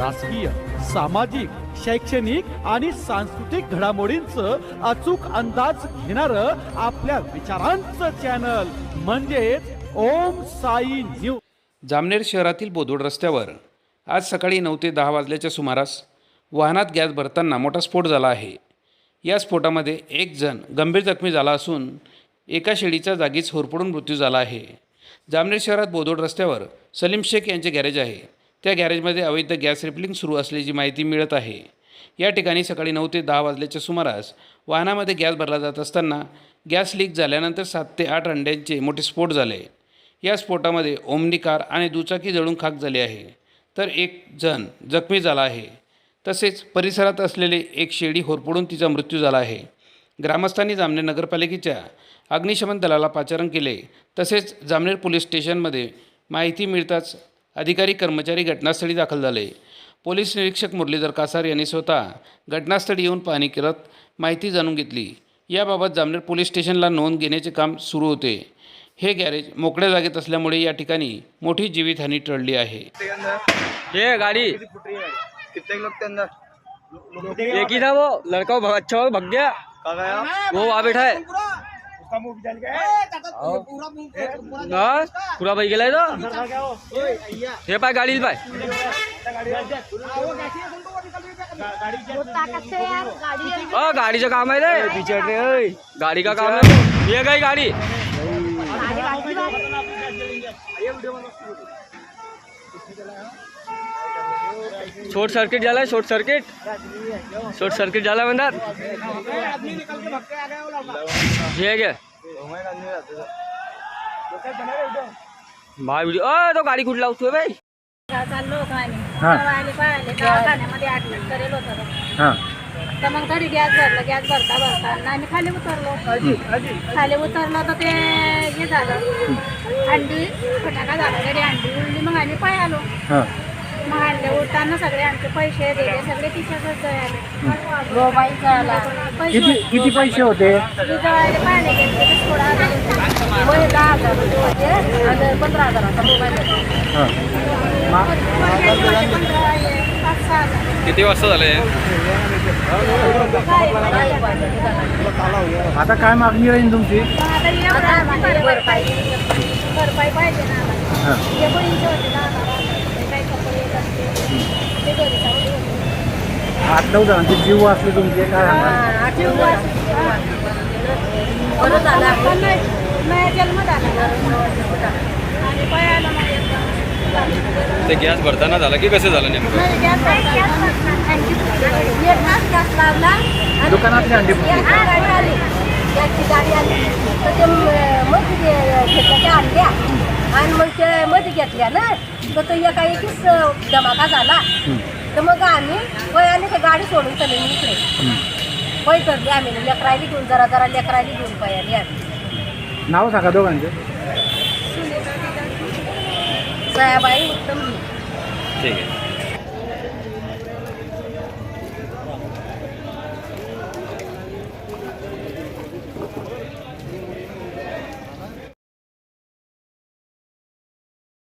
राजकीय सामाजिक शैक्षणिक आणि सांस्कृतिक घडामोडींचं अचूक अंदाज घेणार आपल्या विचारांचं चॅनल म्हणजेच ओम साई न्यूज जामनेर शहरातील बोदोड रस्त्यावर आज सकाळी नऊ ते दहा वाजल्याच्या सुमारास वाहनात गॅस भरताना मोठा स्फोट झाला आहे. या स्फोटामध्ये एक जण गंभीर जखमी झाला असून एका शेळीचा जागीच होरपडून मृत्यू झाला आहे. जामनेर शहरात बोदोड रस्त्यावर सलीम शेख यांचे गॅरेज आहे. त्या गॅरेजमध्ये अवैध गॅस रिफिलिंग सुरू असल्याची माहिती मिळत आहे. या ठिकाणी सकाळी नऊ ते दहा वाजल्याच्या सुमारास वाहनामध्ये गॅस भरला जात असताना गॅस लीक झाल्यानंतर सात ते आठ अंड्यांचे मोठे स्फोट झाले. या स्फोटामध्ये ओमनी कार आणि दुचाकी जळून खाक झाली आहे. तर एक जण जखमी झाला आहे. तसेच परिसरात असलेले एक शेळी होरपडून तिचा मृत्यू झाला आहे. ग्रामस्थांनी जामनेर नगरपालिकेच्या अग्निशमन दलाला पाचारण केले. तसेच जामनेर पोलीस स्टेशनमध्ये माहिती मिळताच अधिकारी कर्मचारी घटनास्थळी दाखल झाले. पोलीस निरीक्षक मुरलीधर कासार यांनी स्वतः घटनास्थळी येऊन पाहणी करत माहिती जाणून घेतली. याबाबत जामनेर पोलीस स्टेशनला नोंद घेण्याचे काम सुरू होते. हे गॅरेज मोकळ्या जागेत असल्यामुळे या ठिकाणी मोठी जीवितहानी टळली आहे. ये गाड़ी. कितने लोग थे अंदर एक ही था वो. लड़का वो अच्छा हो भग गया. कहाँ गया? वो वहाँ बैठा है. हाँ, पूरा भाई गेला तो हे। पाय गाडी पाय गाडीचं काम आहे रे। पिछड़ रे ओय. गाडी का काम आहे ये गई गाडी। शॉर्ट सर्किट झालाय शॉर्ट सर्किट? शॉर्ट सर्किट झाला म्हणतात? हे घे. भाई व्हिडिओ अ तो गाडी कुठे लावतोय बाई? तर मग घरी गॅस भरलं गॅस भरता भरता. आम्ही खाली उतरलो. खाली उतरलो तर ते हे झालं. अंडी फटाका झाला घरी अंडी उडली मग आम्ही पाय आलो. मग उडताना सगळे आमचे पैसे दिले सगळे खिशातच जळाले मोबाईल जळाला पैसे किती पैसे होते? जळाले पाणी घेतले ते थोडा हजार वय दहा हजार रुपये होते आणि पंधरा हजाराचा मोबाईल होता पंधरा हे, पाच सहा हजार किती वाजता झाले? आता काय मागणी राहील तुमची? आता एवढा आम्हाला भरपाई भरपाई पाहिजे ना आम्हाला. हे. बहिणीचे होते ना आम्हाला. आठ नऊ जणांचे जीव वाचले तुमचे काय हा. मग. ते गॅस भरताना झाला की कसं झालं नेमकं? दुकानातली अंडी एक गाडी आली. गॅसची गाडी आली. तर ते म- मध्ये ते घेतल्या आणल्या आणि मग ते मध्ये घेतल्या ना तर तो एका एकच धमाका झाला. तर मग आम्ही वय आले ते गाडी सोडून चले इकडे. वय चढली आम्ही लेकरायली घेऊन जरा जरा लेकरायली घेऊन पयाली आम्ही. नाव सांगा दोघांचे. सयाबाई उत्तम ठीक आहे.